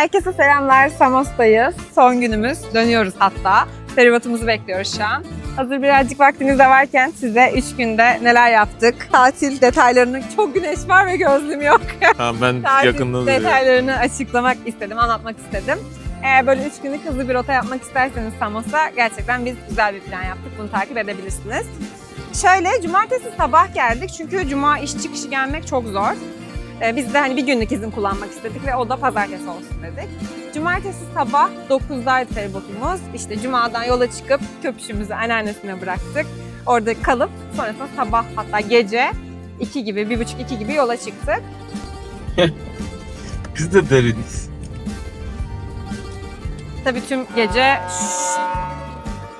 Herkese selamlar. Samos'tayız. Son günümüz. Dönüyoruz hatta. Feribotumuzu bekliyoruz şu an. Hazır birazcık vaktiniz de varken size 3 günde neler yaptık. Tatil detaylarını çok güneş var ve gözlüğüm yok. Ha, ben Tatil yakında duruyorum. detaylarını açıklamak istedim, anlatmak istedim. Eğer böyle 3 günlük hızlı bir rota yapmak isterseniz Samos'a gerçekten biz güzel bir plan yaptık. Bunu takip edebilirsiniz. Şöyle cumartesi sabah geldik çünkü cuma iş çıkışı gelmek çok zor. Ee, biz de hani bir günlük izin kullanmak istedik ve o da pazartesi olsun dedik. Cumartesi sabah 9'daydı feribotumuz. İşte cumadan yola çıkıp köpüşümüzü anneannesine bıraktık. Orada kalıp sonrasında sabah hatta gece 2 gibi, 1.30-2 gibi yola çıktık. Biz de deriniz. Tabii tüm gece...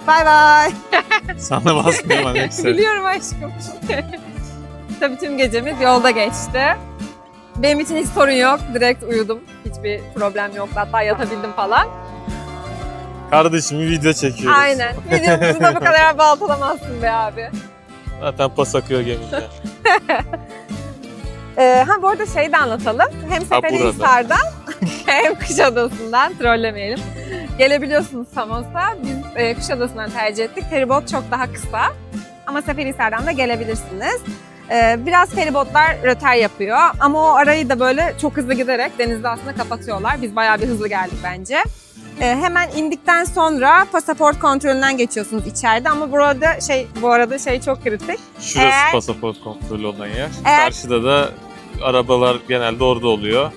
Bay bay. Sana basmıyor ama neyse. Biliyorum aşkım. Tabii tüm gecemiz yolda geçti. Benim için hiç sorun yok. Direkt uyudum. Hiçbir problem yoktu. Hatta yatabildim falan. Kardeşim video çekiyoruz. Aynen. Videomuzu da bu kadar baltalamazsın be abi. Zaten pas akıyor gemide. Ee, ha bu arada şey de anlatalım. Hem. Seferihisar'dan hem Kuşadası'ndan trollemeyelim. Gelebiliyorsunuz Samos'a. Biz e, Kuşadası'ndan tercih ettik. Feribot çok daha kısa. Ama Seferihisar'dan da gelebilirsiniz. Ee, biraz feribotlar röter yapıyor. Ama o arayı da böyle çok hızlı giderek denizde aslında kapatıyorlar. Biz bayağı bir hızlı geldik bence. Ee, hemen indikten sonra pasaport kontrolünden geçiyorsunuz içeride ama burada şey bu arada şey çok kritik. Şurası Eğer- pasaport kontrolü olan yer. Eğer- Karşıda da arabalar genelde orada oluyor.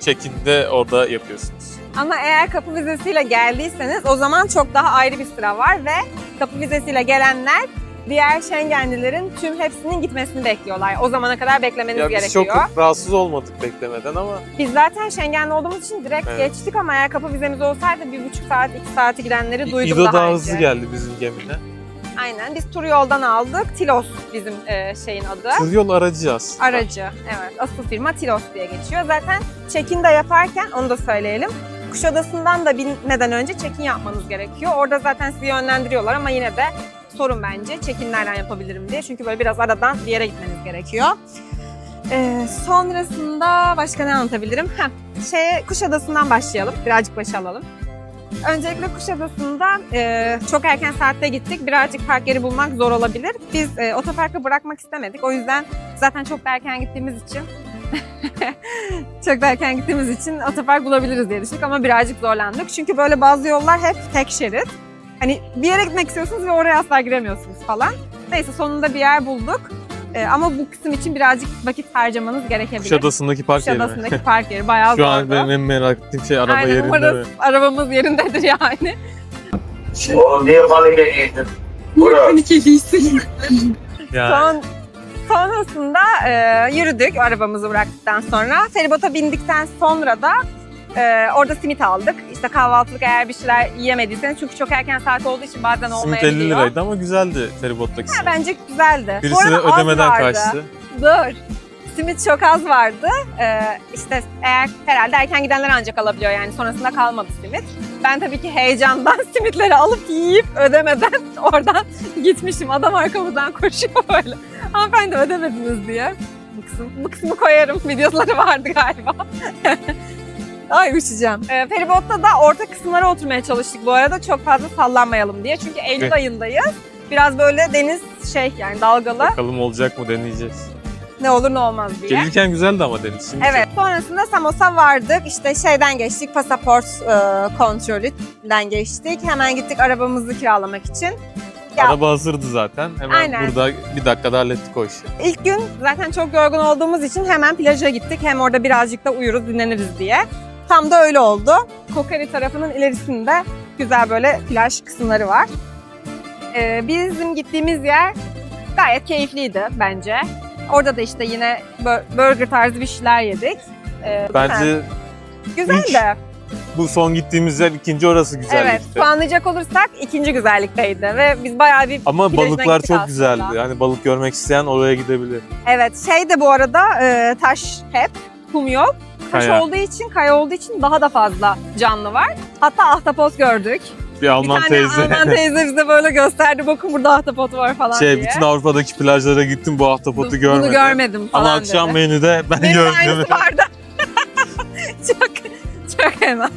Check-in'de orada yapıyorsunuz. Ama eğer kapı vizesiyle geldiyseniz o zaman çok daha ayrı bir sıra var ve kapı vizesiyle gelenler diğer Schengenlilerin tüm hepsinin gitmesini bekliyorlar. O zamana kadar beklemeniz Ya biz gerekiyor. çok rahatsız olmadık beklemeden ama Biz zaten Schengenli olduğumuz için direkt Evet. geçtik ama eğer kapı vizemiz olsaydı bir buçuk saat, iki saati gidenleri duydum İdo daha daha hızlı geldi bizim gemine. Aynen. Biz tur yoldan aldık. Tilos bizim e, şeyin adı. Tur yol aracı aslında. Aracı. Evet. Asıl firma Tilos diye geçiyor. Zaten check-in de yaparken onu da söyleyelim. Kuşadası'ndan da binmeden önce check-in yapmanız gerekiyor. Orada zaten sizi yönlendiriyorlar ama yine de sorun bence. Check-in nereden yapabilirim diye. Çünkü böyle biraz aradan bir yere gitmeniz gerekiyor. Ee, sonrasında başka ne anlatabilirim? Heh, şeye, Kuşadası'ndan başlayalım. Birazcık başa alalım. Öncelikle Kuşadası'nda e, çok erken saatte gittik. Birazcık park yeri bulmak zor olabilir. Biz e, otoparka bırakmak istemedik. O yüzden zaten çok da erken gittiğimiz için çok da erken gittiğimiz için otopark bulabiliriz diye düşündük ama birazcık zorlandık. Çünkü böyle bazı yollar hep tek şerit. Hani bir yere gitmek istiyorsunuz ve oraya asla giremiyorsunuz falan. Neyse sonunda bir yer bulduk. E, ama bu kısım için birazcık vakit harcamanız gerekebilir. Kuşadası'ndaki park yeri mi? Kuşadası'ndaki park yeri bayağı Şu an zordu. benim en merak ettiğim şey araba Aynen, yerinde umarız mi? arabamız yerindedir yani. Oğlum niye balık yedin? Burası. Yani Son, sonrasında e, yürüdük arabamızı bıraktıktan sonra. Feribota bindikten sonra da e, orada simit aldık. İşte kahvaltılık eğer bir şeyler yiyemediyseniz çünkü çok erken saat olduğu için bazen simit olmayabiliyor. 50 liraydı ama güzeldi feribottaki Ha, simit. bence güzeldi. Bu Birisi arada az ödemeden vardı. kaçtı. Dur. Simit çok az vardı. Ee, işte eğer herhalde erken gidenler ancak alabiliyor yani sonrasında kalmadı simit. Ben tabii ki heyecandan simitleri alıp yiyip ödemeden oradan gitmişim. Adam arkamızdan koşuyor böyle. Hanımefendi ödemediniz diye. Bu kısım, bu kısmı koyarım. Videoları vardı galiba. Ay uçacağım. Ee, feribotta da orta kısımlara oturmaya çalıştık bu arada. Çok fazla sallanmayalım diye. Çünkü Eylül Evet. ayındayız. Biraz böyle deniz şey yani dalgalı. Bakalım olacak mı deneyeceğiz. Ne olur ne olmaz diye. Gelirken güzeldi ama deniz. Şimdi Evet. Sonrasında Samos'a vardık. İşte şeyden geçtik. Pasaport e, kontrolünden geçtik. Hemen gittik arabamızı kiralamak için. Ya- Araba hazırdı zaten. Hemen Aynen. burada bir dakikada hallettik o işi. İlk gün zaten çok yorgun olduğumuz için hemen plaja gittik. Hem orada birazcık da uyuruz, dinleniriz diye. Tam da öyle oldu. Kokari tarafının ilerisinde güzel böyle plaj kısımları var. Ee, bizim gittiğimiz yer gayet keyifliydi bence. Orada da işte yine burger tarzı bir şeyler yedik. Ee, Bence güzel de. bu son gittiğimiz yer ikinci orası güzeldi. Evet, puanlayacak olursak ikinci güzellikteydi ve biz bayağı bir Ama balıklar çok aslında. güzeldi. Yani balık görmek isteyen oraya gidebilir. Evet, şey de bu arada e, taş hep, kum yok. Taş Kaya. olduğu için, kaya olduğu için daha da fazla canlı var. Hatta ahtapot gördük. Bir Alman bir tane teyze. Alman teyze bize böyle gösterdi. Bakın burada ahtapot var falan şey diye. bütün Avrupa'daki plajlara gittim bu ahtapotu Bunu görmedim. görmedim falan Ama akşam dedi. menüde ben Benim gördüm. vardı. çok, Çok fena.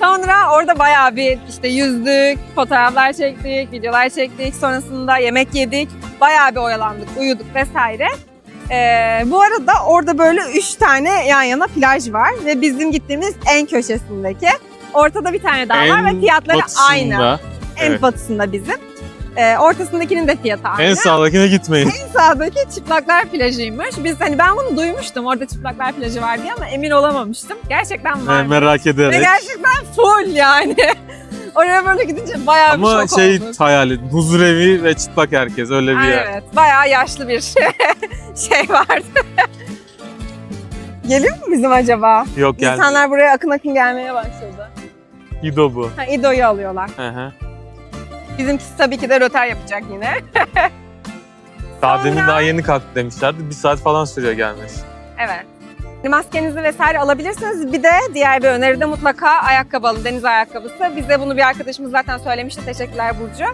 Sonra orada bayağı bir işte yüzdük, fotoğraflar çektik, videolar çektik. Sonrasında yemek yedik. Bayağı bir oyalandık, uyuduk vesaire. Ee, bu arada orada böyle üç tane yan yana plaj var ve bizim gittiğimiz en köşesindeki. Ortada bir tane daha var ve fiyatları aynı. batısında, En evet. batısında bizim. Ee, ortasındakinin de fiyatı aynı. En sağdakine gitmeyin. sağdaki çıplaklar plajıymış. Biz hani ben bunu duymuştum orada çıplaklar plajı var diye ama emin olamamıştım. Gerçekten var. Merak Ve ederek. gerçekten full yani. Oraya böyle gidince bayağı Ama bir şok şey olduk. hayal edin. Huzur evi ve çıplak herkes öyle bir Ay, yer. Evet, bayağı yaşlı bir şey vardı. Gelir mi bizim acaba? Yok geldi. İnsanlar buraya akın akın gelmeye başladı. İdo bu. Ha, İdo'yu alıyorlar. Hı hı. Bizimkisi tabii ki de röter yapacak yine. Daha Sonra- demin daha yeni kalktı demişlerdi. Bir saat falan sürüyor gelmesi. Evet. Maskenizi vesaire alabilirsiniz. Bir de diğer bir öneri de mutlaka ayakkabı alın, deniz ayakkabısı. Bize bunu bir arkadaşımız zaten söylemişti. Teşekkürler Burcu.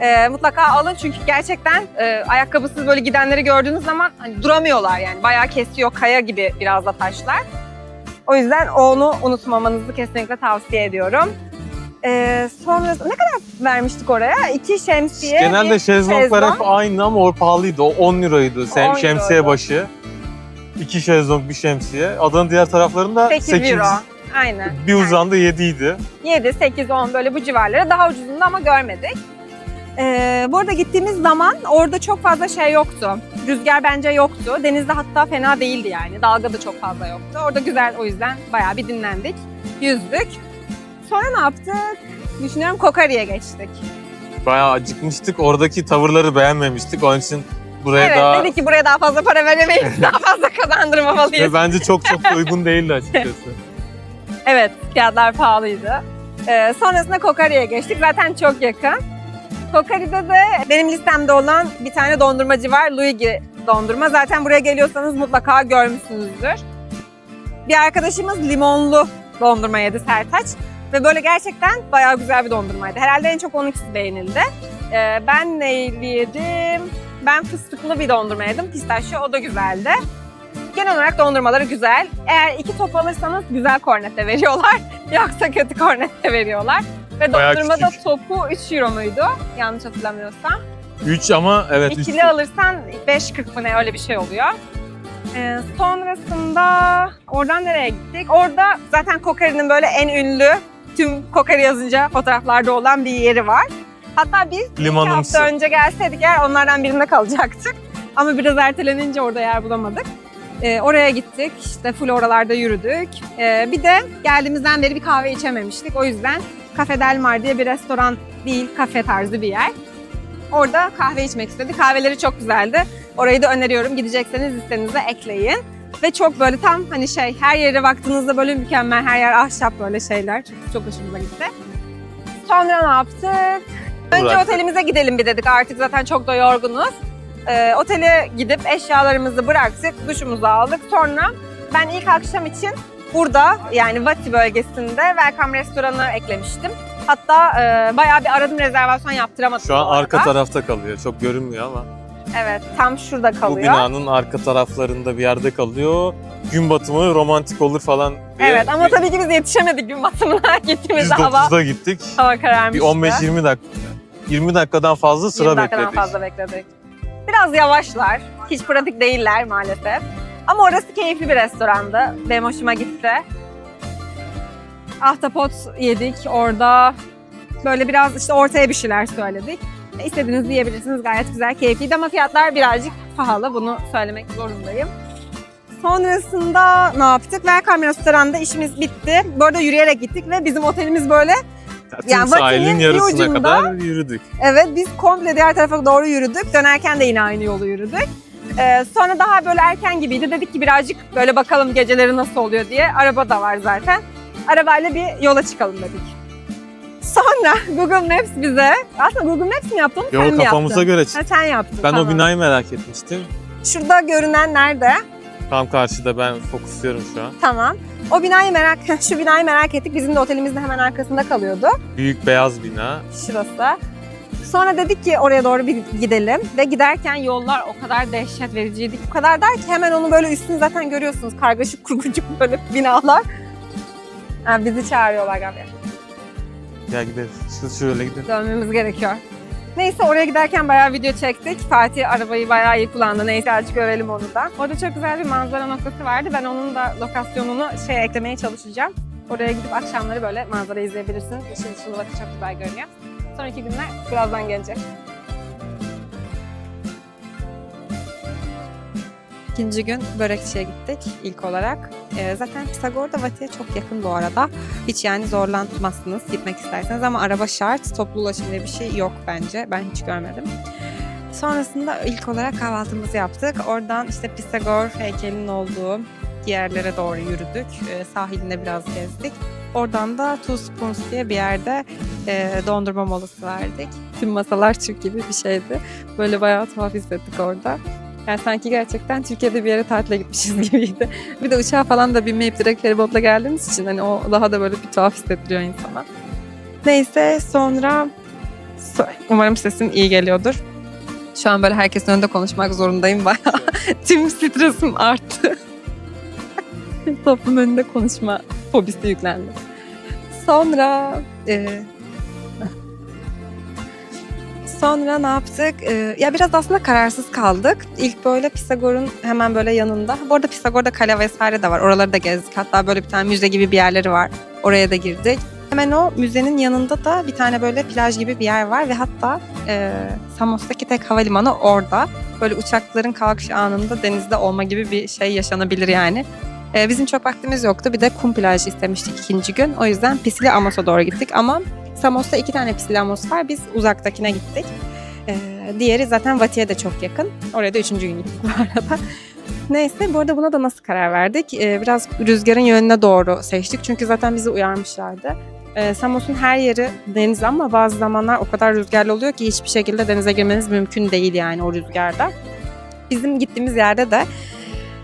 Ee, mutlaka alın çünkü gerçekten e, ayakkabısız böyle gidenleri gördüğünüz zaman hani duramıyorlar yani. Bayağı kesiyor kaya gibi biraz da taşlar. O yüzden onu unutmamanızı kesinlikle tavsiye ediyorum. Ee, sonra ne kadar vermiştik oraya? İki şemsiye, Genelde bir şezlonglar hep şezlong. aynı ama o pahalıydı. O 10 liraydı. Sem- 10 şemsiye euroydu. başı. İki şezlong, bir şemsiye. Adanın diğer taraflarında 8, 8. euro. Aynen. Bir uzandı 7 idi. 7, 8, 10 böyle bu civarlara daha ucuzunda ama görmedik. Ee, bu arada gittiğimiz zaman orada çok fazla şey yoktu. Rüzgar bence yoktu. Denizde hatta fena değildi yani. Dalga da çok fazla yoktu. Orada güzel o yüzden bayağı bir dinlendik. Yüzdük. Sonra ne yaptık? Düşünüyorum Kokari'ye geçtik. Bayağı acıkmıştık. Oradaki tavırları beğenmemiştik. Onun için buraya evet daha... dedik ki buraya daha fazla para veremeyiz. daha fazla kazandırmamalıyız. Ve bence çok çok da uygun değildi açıkçası. Evet, fiyatlar pahalıydı. Ee, sonrasında Kokari'ye geçtik. Zaten çok yakın. Kokari'de de benim listemde olan bir tane dondurmacı var. Luigi dondurma. Zaten buraya geliyorsanız mutlaka görmüşsünüzdür. Bir arkadaşımız limonlu dondurma yedi Sertaç. Ve böyle gerçekten bayağı güzel bir dondurmaydı. Herhalde en çok onunkisi beğenildi. Ee, ben neyli yedim? Ben fıstıklı bir dondurma yedim. Pistachio o da güzeldi. Genel olarak dondurmaları güzel. Eğer iki top alırsanız güzel kornette veriyorlar. Yoksa kötü kornette veriyorlar. Ve Bayağı dondurmada küçük. topu 3 euro muydu? Yanlış hatırlamıyorsam. 3 ama evet 3. İkili alırsan 5.40 mı ne öyle bir şey oluyor. Ee, sonrasında oradan nereye gittik? Orada zaten Kokari'nin böyle en ünlü tüm Kokari yazınca fotoğraflarda olan bir yeri var. Hatta biz iki Limanımsı. hafta önce gelseydik eğer onlardan birinde kalacaktık. Ama biraz ertelenince orada yer bulamadık. Ee, oraya gittik. İşte full oralarda yürüdük. Ee, bir de geldiğimizden beri bir kahve içememiştik. O yüzden Cafe Del Mar diye bir restoran değil, kafe tarzı bir yer. Orada kahve içmek istedik. Kahveleri çok güzeldi. Orayı da öneriyorum. Gidecekseniz listenize ekleyin. Ve çok böyle tam hani şey her yere baktığınızda böyle mükemmel her yer ahşap böyle şeyler. Çok, çok hoşumuza gitti. Sonra ne yaptık? Önce Bıraktık. otelimize gidelim bir dedik. Artık zaten çok da yorgunuz. Ee, otele gidip eşyalarımızı bıraktık, duşumuzu aldık. Sonra ben ilk akşam için burada yani Vati bölgesinde Welcome Restoran'ı eklemiştim. Hatta e, bayağı bir aradım rezervasyon yaptıramadım. Şu an bu arka tarafta kalıyor. Çok görünmüyor ama. Evet tam şurada Bu kalıyor. binanın arka taraflarında bir yerde kalıyor. Gün batımı romantik olur falan diye. Evet ama tabii ki biz yetişemedik gün batımına Biz gittiğimizde hava, 9'da gittik. hava Bir kararmıştı. 15-20 dakika. 20 dakikadan fazla 20 sıra dakikadan bekledik. fazla bekledik. Biraz yavaşlar. Hiç pratik değiller maalesef. Ama orası keyifli bir restorandı. Benim hoşuma gitti. Ahtapot yedik orada. Böyle biraz işte ortaya bir şeyler söyledik. E, İstediğinizi yiyebilirsiniz. Gayet güzel, keyifliydi ama fiyatlar birazcık pahalı. Bunu söylemek zorundayım. Sonrasında ne yaptık? Welcome Restoran'da işimiz bitti. Bu arada yürüyerek gittik ve bizim otelimiz böyle Yani sahilin bir yarısına ucunda- kadar yürüdük. Evet biz komple diğer tarafa doğru yürüdük. Dönerken de yine aynı yolu yürüdük. Ee, sonra daha böyle erken gibiydi. Dedik ki birazcık böyle bakalım geceleri nasıl oluyor diye. Araba da var zaten. Arabayla bir yola çıkalım dedik. Sonra Google Maps bize, aslında Google Maps mi yaptı onu sen Yol mi kafamıza yaptın? göre Ha, çıktık. sen yaptın. Ben tamam. o binayı merak etmiştim. Şurada görünen nerede? Tam karşıda ben fokusluyorum şu an. Tamam. O binayı merak, şu binayı merak ettik. Bizim de otelimizin hemen arkasında kalıyordu. Büyük beyaz bina. Şurası. Sonra dedik ki oraya doğru bir gidelim ve giderken yollar o kadar dehşet vericiydi. O kadar der ki hemen onu böyle üstünü zaten görüyorsunuz kargaşık kurgucuk böyle binalar. Ha, bizi çağırıyorlar galiba. Gel gidelim. Şu- Şöyle gidelim. Dönmemiz gerekiyor. Neyse oraya giderken bayağı video çektik. Fatih arabayı bayağı iyi kullandı. Neyse azıcık görelim onu da. Orada çok güzel bir manzara noktası vardı. Ben onun da lokasyonunu şey eklemeye çalışacağım. Oraya gidip akşamları böyle manzara izleyebilirsiniz. Işıl ışıl bakı çok güzel görünüyor. Sonraki günler birazdan gelecek. İkinci gün börekçiye gittik ilk olarak. Ee, zaten Pisagor da Vati'ye çok yakın bu arada. Hiç yani zorlanmazsınız gitmek isterseniz ama araba şart. Toplu ulaşım diye bir şey yok bence. Ben hiç görmedim. Sonrasında ilk olarak kahvaltımızı yaptık. Oradan işte Pisagor heykelinin olduğu yerlere doğru yürüdük. Ee, sahilinde biraz gezdik. Oradan da Two Spoons diye bir yerde e, dondurma molası verdik. Tüm masalar Türk gibi bir şeydi. Böyle bayağı tuhaf hissettik orada. Yani sanki gerçekten Türkiye'de bir yere tatile gitmişiz gibiydi. Bir de uçağa falan da binmeyip direkt feribotla geldiğimiz için hani o daha da böyle bir tuhaf hissettiriyor insana. Neyse sonra so- umarım sesim iyi geliyordur. Şu an böyle herkesin önünde konuşmak zorundayım bayağı. Tüm stresim arttı. Toplum önünde konuşma fobisi yüklendi. Sonra e, Sonra ne yaptık? Ee, ya biraz aslında kararsız kaldık. İlk böyle Pisagor'un hemen böyle yanında. Bu arada Pisagor'da kale vesaire de var. Oraları da gezdik. Hatta böyle bir tane müze gibi bir yerleri var. Oraya da girdik. Hemen o müzenin yanında da bir tane böyle plaj gibi bir yer var ve hatta e, Samos'taki tek havalimanı orada. Böyle uçakların kalkış anında denizde olma gibi bir şey yaşanabilir yani. E, bizim çok vaktimiz yoktu. Bir de kum plajı istemiştik ikinci gün. O yüzden Pisili Amos'a doğru gittik ama Samos'ta iki tane Pisili Amos var. Biz uzaktakine gittik. E, diğeri zaten Vati'ye de çok yakın. Oraya da üçüncü gün gittik bu arada. Neyse bu arada buna da nasıl karar verdik? E, biraz rüzgarın yönüne doğru seçtik. Çünkü zaten bizi uyarmışlardı. E, Samos'un her yeri deniz ama bazı zamanlar o kadar rüzgarlı oluyor ki hiçbir şekilde denize girmeniz mümkün değil yani o rüzgarda. Bizim gittiğimiz yerde de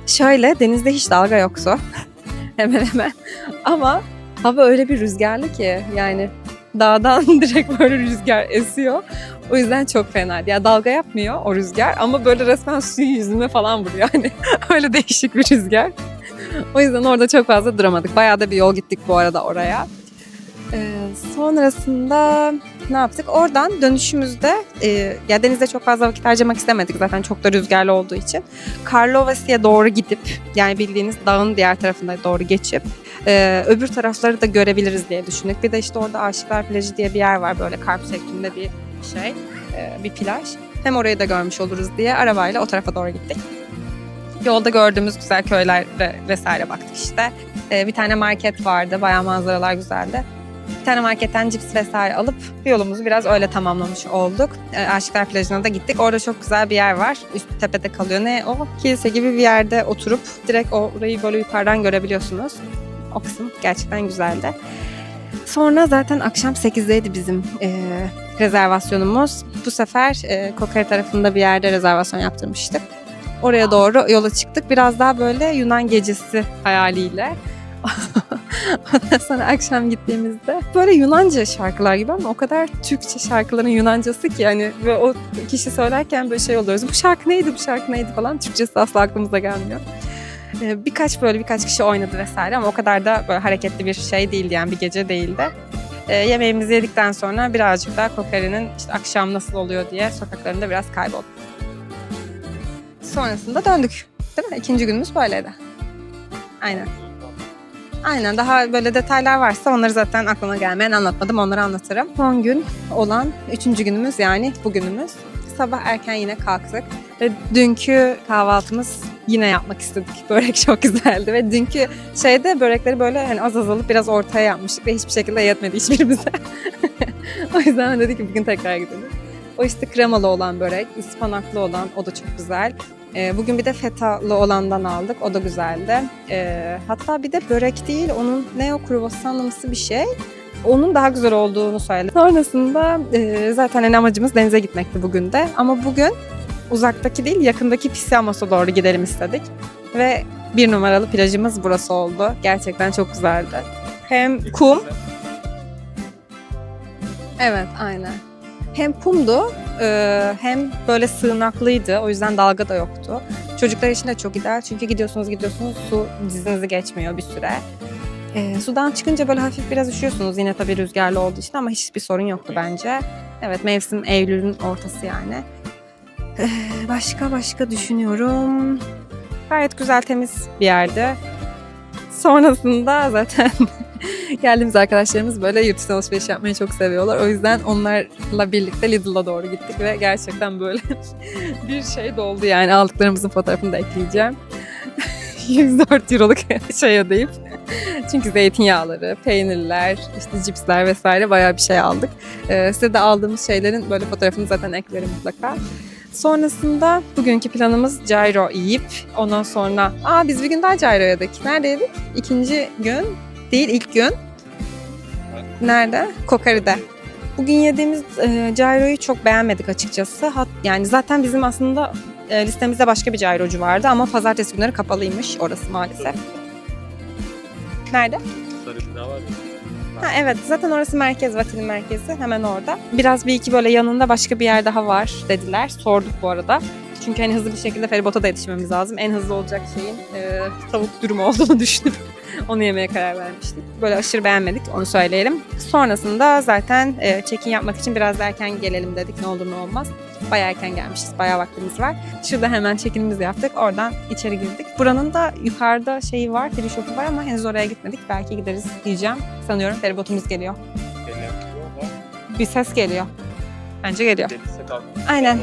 şöyle denizde hiç dalga yoktu. hemen hemen. Ama hava öyle bir rüzgarlı ki yani dağdan direkt böyle rüzgar esiyor. O yüzden çok fenaydı. Ya dalga yapmıyor o rüzgar ama böyle resmen suyu yüzüme falan vuruyor. Yani öyle değişik bir rüzgar. O yüzden orada çok fazla duramadık. Bayağı da bir yol gittik bu arada oraya. Ee, sonrasında ne yaptık? Oradan dönüşümüzde e, ya denizde çok fazla vakit harcamak istemedik zaten çok da rüzgarlı olduğu için. Karlovasi'ye doğru gidip yani bildiğiniz dağın diğer tarafına doğru geçip e, öbür tarafları da görebiliriz diye düşündük. Bir de işte orada Aşıklar Plajı diye bir yer var böyle karp şeklinde bir şey, e, bir plaj. Hem orayı da görmüş oluruz diye arabayla o tarafa doğru gittik. Yolda gördüğümüz güzel köylere vesaire baktık işte. E, bir tane market vardı, bayağı manzaralar güzeldi. Bir tane marketten cips vesaire alıp yolumuzu biraz öyle tamamlamış olduk. E, Aşıklar Plajı'na da gittik. Orada çok güzel bir yer var. Üst tepede kalıyor. Ne o? Kilise gibi bir yerde oturup direkt orayı böyle yukarıdan görebiliyorsunuz. O kısım gerçekten güzeldi. Sonra zaten akşam 8'deydi bizim e, rezervasyonumuz. Bu sefer e, Kokari tarafında bir yerde rezervasyon yaptırmıştık. Oraya doğru yola çıktık. Biraz daha böyle Yunan gecesi hayaliyle. Ondan sonra akşam gittiğimizde böyle Yunanca şarkılar gibi ama o kadar Türkçe şarkıların Yunancası ki yani ve o kişi söylerken böyle şey oluyoruz. Bu şarkı neydi, bu şarkı neydi falan. Türkçesi asla aklımıza gelmiyor. Ee, birkaç böyle birkaç kişi oynadı vesaire ama o kadar da böyle hareketli bir şey değildi yani bir gece değildi. Ee, yemeğimizi yedikten sonra birazcık daha Kokari'nin işte akşam nasıl oluyor diye sokaklarında biraz kaybolduk. Sonrasında döndük. Değil mi? İkinci günümüz böyleydi. Aynen. Aynen daha böyle detaylar varsa onları zaten aklıma gelmeyen anlatmadım onları anlatırım. Son gün olan üçüncü günümüz yani bugünümüz. Sabah erken yine kalktık ve dünkü kahvaltımız yine yapmak istedik. Börek çok güzeldi ve dünkü şeyde börekleri böyle hani az az alıp biraz ortaya yapmıştık ve hiçbir şekilde yetmedi hiçbirimize. o yüzden dedik ki bugün tekrar gidelim. O işte kremalı olan börek, ıspanaklı olan o da çok güzel. Ee, bugün bir de fetalı olandan aldık. O da güzeldi. Ee, hatta bir de börek değil, onun ne o kruvasanımsı bir şey. Onun daha güzel olduğunu söyledi. Sonrasında e, zaten en amacımız denize gitmekti bugün de. Ama bugün uzaktaki değil, yakındaki Pisiamos'a doğru gidelim istedik. Ve bir numaralı plajımız burası oldu. Gerçekten çok güzeldi. Hem kum, evet aynen. Hem kumdu e, hem böyle sığınaklıydı. O yüzden dalga da yoktu. Çocuklar için de çok ideal çünkü gidiyorsunuz gidiyorsunuz su dizinizi geçmiyor bir süre. Ee, sudan çıkınca böyle hafif biraz üşüyorsunuz yine tabii rüzgarlı olduğu için ama hiçbir sorun yoktu bence. Evet mevsim Eylül'ün ortası yani. Ee, başka başka düşünüyorum. Gayet güzel temiz bir yerdi. Sonrasında zaten geldiğimiz arkadaşlarımız böyle yurt dışına alışveriş yapmayı çok seviyorlar. O yüzden onlarla birlikte Lidl'a doğru gittik ve gerçekten böyle bir şey doldu yani aldıklarımızın fotoğrafını da ekleyeceğim. 104 euroluk şey ödeyip. Çünkü zeytinyağları, peynirler, işte cipsler vesaire bayağı bir şey aldık. Ee, size de aldığımız şeylerin böyle fotoğrafını zaten eklerim mutlaka. Sonrasında bugünkü planımız gyro yiyip ondan sonra aa biz bir gün daha gyro yedik. Nerede yedik? İkinci gün değil ilk gün. Nerede? Kokari'de. Bugün yediğimiz e, gyroyu çok beğenmedik açıkçası. Hat, yani zaten bizim aslında e, listemizde başka bir gyrocu vardı ama pazartesi günleri kapalıymış orası maalesef. Nerede? Sarı bina var ya. Ha, evet zaten orası merkez Vatil'in merkezi hemen orada. Biraz bir iki böyle yanında başka bir yer daha var dediler. Sorduk bu arada. Çünkü hani hızlı bir şekilde feribota da yetişmemiz lazım. En hızlı olacak şeyin e, tavuk dürüm olduğunu düşünüp onu yemeye karar vermiştik. Böyle aşırı beğenmedik onu söyleyelim. Sonrasında zaten e, check-in yapmak için biraz erken gelelim dedik ne olur ne olmaz. Bayağı erken gelmişiz. Bayağı vaktimiz var. Şurada hemen check-in'imizi yaptık. Oradan içeri girdik. Buranın da yukarıda şeyi var, free shop'u var ama henüz oraya gitmedik. Belki gideriz diyeceğim. Sanıyorum feribotumuz geliyor. Geliyor Bir ses geliyor. Bence geliyor. Aynen.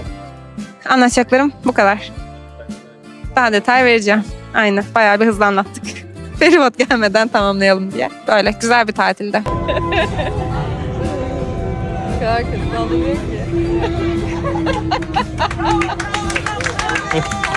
Anlatacaklarım bu kadar. Daha detay vereceğim. Aynen. Bayağı bir hızlı anlattık. feribot gelmeden tamamlayalım diye. Böyle güzel bir tatilde. kadar kötü ki.